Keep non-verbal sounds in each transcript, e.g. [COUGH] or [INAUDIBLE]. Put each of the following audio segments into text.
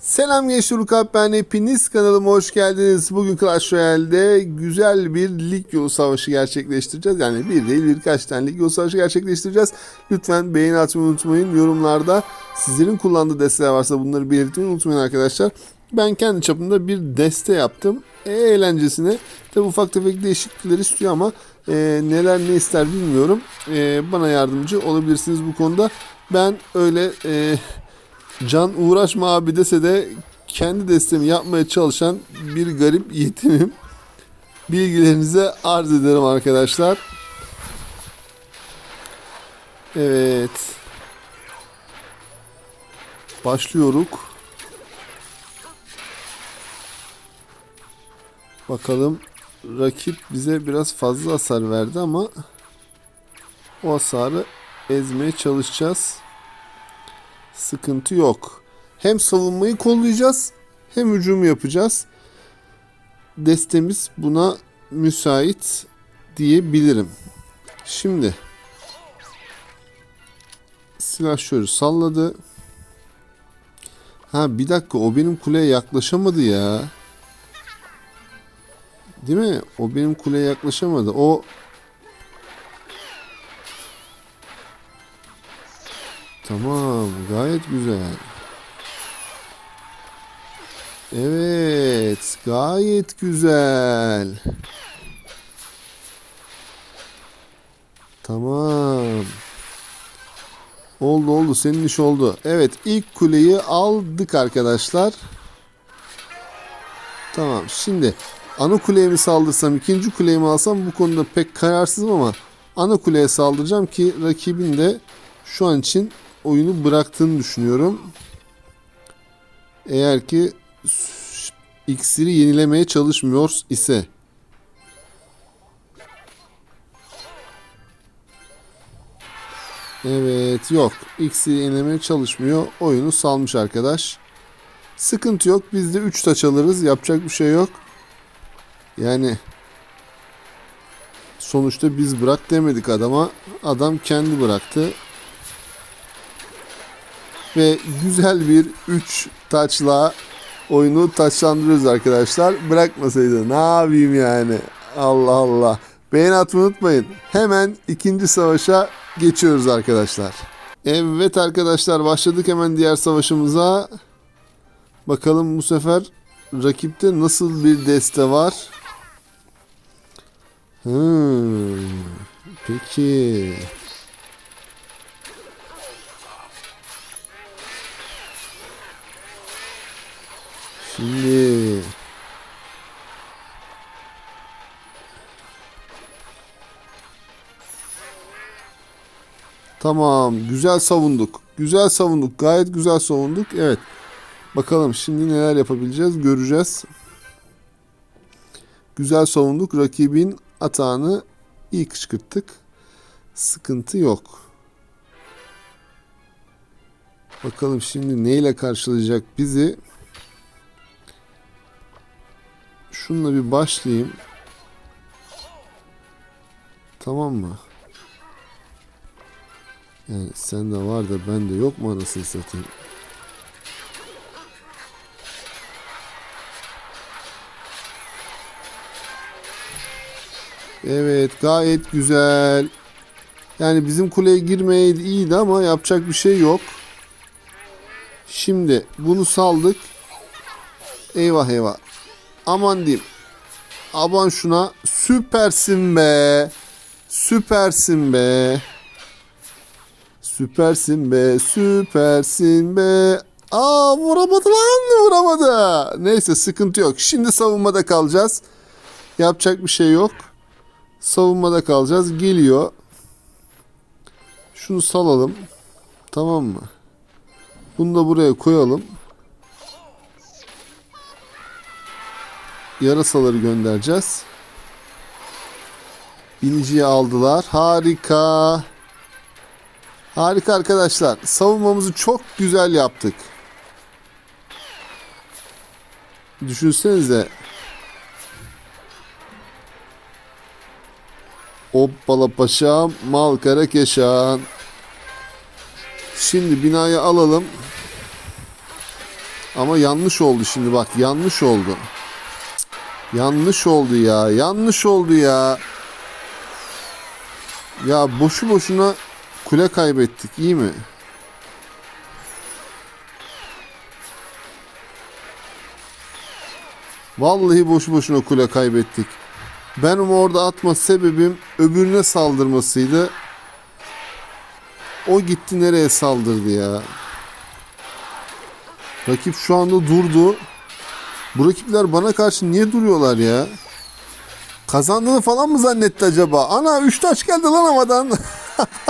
Selam gençler Ulukat ben hepiniz kanalıma hoş geldiniz. Bugün Clash Royale'de güzel bir lig yolu savaşı gerçekleştireceğiz. Yani bir değil birkaç tane lig yolu savaşı gerçekleştireceğiz. Lütfen beğeni atmayı unutmayın. Yorumlarda sizlerin kullandığı desteler varsa bunları belirtmeyi unutmayın arkadaşlar. Ben kendi çapımda bir deste yaptım. E, eğlencesine. Tabi ufak tefek değişiklikler istiyor ama e, neler ne ister bilmiyorum. E, bana yardımcı olabilirsiniz bu konuda. Ben öyle... E, Can uğraşma abi dese de kendi destemi yapmaya çalışan bir garip yetimim. Bilgilerinize arz ederim arkadaşlar. Evet. Başlıyoruz. Bakalım rakip bize biraz fazla hasar verdi ama o hasarı ezmeye çalışacağız sıkıntı yok. Hem savunmayı kollayacağız hem hücum yapacağız. Destemiz buna müsait diyebilirim. Şimdi silah şöyle salladı. Ha bir dakika o benim kuleye yaklaşamadı ya. Değil mi? O benim kuleye yaklaşamadı. O Tamam, gayet güzel. Evet, gayet güzel. Tamam. Oldu oldu, senin iş oldu. Evet, ilk kuleyi aldık arkadaşlar. Tamam, şimdi ana kuleye mi saldırsam, ikinci kuleye mi alsam bu konuda pek kararsızım ama ana kuleye saldıracağım ki rakibin de şu an için oyunu bıraktığını düşünüyorum. Eğer ki iksiri yenilemeye çalışmıyor ise. Evet yok. İksiri yenilemeye çalışmıyor. Oyunu salmış arkadaş. Sıkıntı yok. Biz de 3 taç alırız. Yapacak bir şey yok. Yani sonuçta biz bırak demedik adama. Adam kendi bıraktı ve güzel bir 3 taçla oyunu taçlandırıyoruz arkadaşlar. Bırakmasaydı ne yapayım yani. Allah Allah. Beğeni atmayı unutmayın. Hemen ikinci savaşa geçiyoruz arkadaşlar. Evet arkadaşlar başladık hemen diğer savaşımıza. Bakalım bu sefer rakipte nasıl bir deste var. Hmm, peki. Şimdi Tamam, güzel savunduk. Güzel savunduk. Gayet güzel savunduk. Evet. Bakalım şimdi neler yapabileceğiz göreceğiz. Güzel savunduk. Rakibin atağını iyi kışkırttık. Sıkıntı yok. Bakalım şimdi neyle karşılayacak bizi? Şununla bir başlayayım. Tamam mı? Yani sen de var da ben de yok mu anasını satayım? Evet gayet güzel. Yani bizim kuleye girmeye iyiydi ama yapacak bir şey yok. Şimdi bunu saldık. Eyvah eyvah. Aman diyeyim. Aman şuna. Süpersin be. Süpersin be. Süpersin be. Süpersin be. Aa vuramadı lan vuramadı. Neyse sıkıntı yok. Şimdi savunmada kalacağız. Yapacak bir şey yok. Savunmada kalacağız. Geliyor. Şunu salalım. Tamam mı? Bunu da buraya koyalım. Yarasaları göndereceğiz. Biniciyi aldılar. Harika. Harika arkadaşlar. Savunmamızı çok güzel yaptık. Düşünsenize. Hoppala paşam, mal kara keşan. Şimdi binayı alalım. Ama yanlış oldu şimdi bak yanlış oldu. Yanlış oldu ya. Yanlış oldu ya. Ya boşu boşuna kule kaybettik iyi mi? Vallahi boşu boşuna kule kaybettik. Benim orada atma sebebim öbürüne saldırmasıydı. O gitti nereye saldırdı ya. Rakip şu anda durdu. Bu rakipler bana karşı niye duruyorlar ya? Kazandığını falan mı zannetti acaba? Ana 3 taç geldi lan havadan.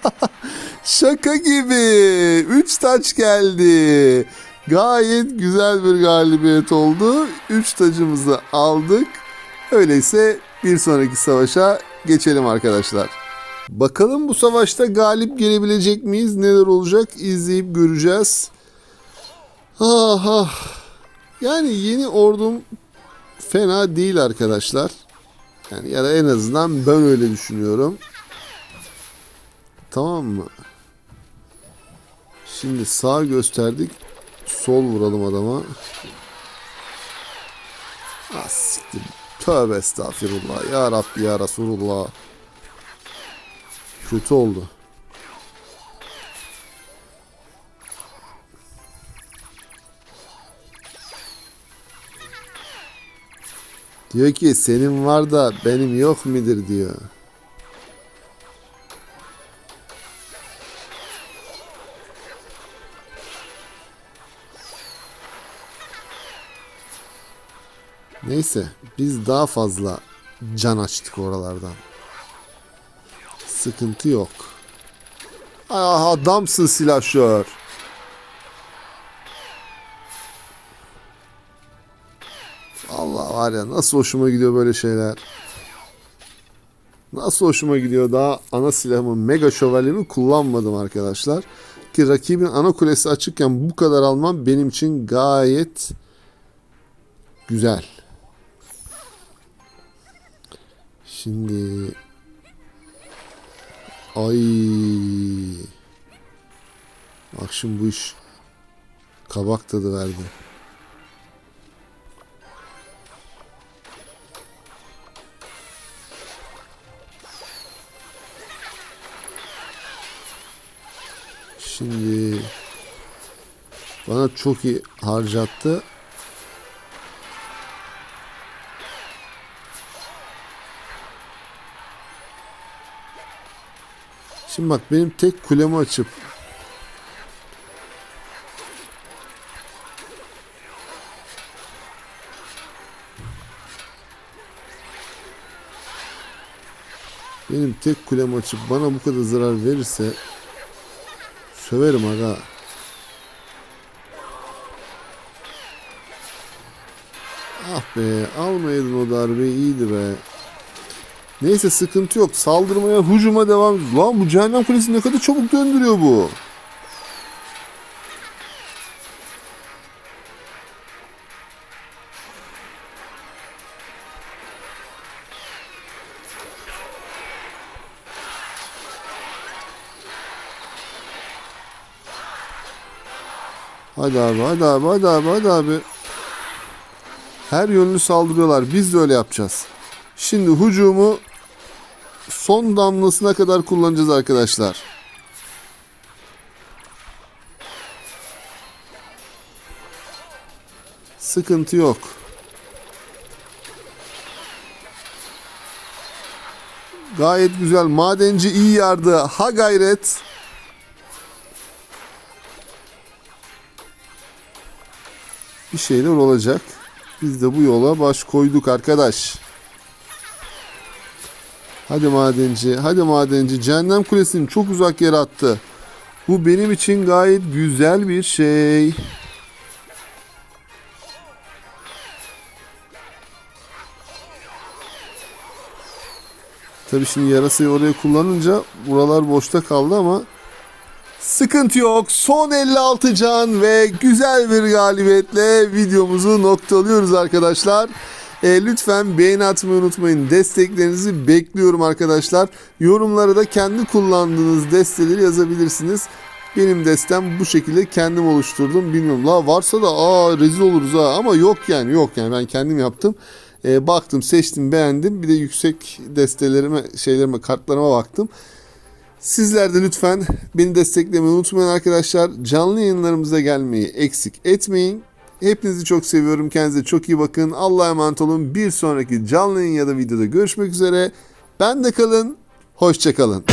[LAUGHS] Şaka gibi. 3 taç geldi. Gayet güzel bir galibiyet oldu. 3 tacımızı aldık. Öyleyse bir sonraki savaşa geçelim arkadaşlar. Bakalım bu savaşta galip gelebilecek miyiz? Neler olacak? İzleyip göreceğiz. Ah ah. Yani yeni ordum fena değil arkadaşlar. Yani ya da en azından ben öyle düşünüyorum. Tamam mı? Şimdi sağ gösterdik. Sol vuralım adama. Ah. Tövbe estağfirullah. Ya Rabbi ya Resulullah. Kötü oldu. Diyor ki senin var da benim yok midir diyor. Neyse biz daha fazla can açtık oralardan. Sıkıntı yok. Ah adamsın silahşör. Var ya nasıl hoşuma gidiyor böyle şeyler. Nasıl hoşuma gidiyor daha ana silahımı mega şövalyemi kullanmadım arkadaşlar. Ki rakibin ana kulesi açıkken bu kadar almam benim için gayet güzel. Şimdi ay bak şimdi bu iş kabak tadı verdi. Bana çok iyi harcattı. Şimdi bak benim tek kulemi açıp benim tek kulemi açıp bana bu kadar zarar verirse söverim aga. Be almayaydın o darbeyi iyiydi be. Neyse sıkıntı yok. Saldırmaya, hücuma devam. Lan bu cehennem kulesi ne kadar çabuk döndürüyor bu. Hadi abi, hadi abi, hadi abi, hadi abi. Her yönlü saldırıyorlar. Biz de öyle yapacağız. Şimdi hücumu son damlasına kadar kullanacağız arkadaşlar. Sıkıntı yok. Gayet güzel. Madenci iyi yardı. Ha gayret. Bir şeyler olacak. Biz de bu yola baş koyduk arkadaş. Hadi madenci, hadi madenci. Cehennem kulesini çok uzak yere attı. Bu benim için gayet güzel bir şey. Tabii şimdi yarasayı oraya kullanınca buralar boşta kaldı ama sıkıntı yok. Son 56 can ve güzel bir galibiyetle videomuzu noktalıyoruz arkadaşlar. E, lütfen beğeni atmayı unutmayın. Desteklerinizi bekliyorum arkadaşlar. Yorumlara da kendi kullandığınız desteleri yazabilirsiniz. Benim destem bu şekilde kendim oluşturdum. Bilmiyorum la varsa da aa rezil oluruz ha ama yok yani yok yani ben kendim yaptım. Ee, baktım seçtim beğendim bir de yüksek destelerime şeylerime kartlarıma baktım. Sizler de lütfen beni desteklemeyi unutmayın arkadaşlar. Canlı yayınlarımıza gelmeyi eksik etmeyin. Hepinizi çok seviyorum. Kendinize çok iyi bakın. Allah'a emanet olun. Bir sonraki canlı yayın ya da videoda görüşmek üzere. Ben de kalın. Hoşça kalın.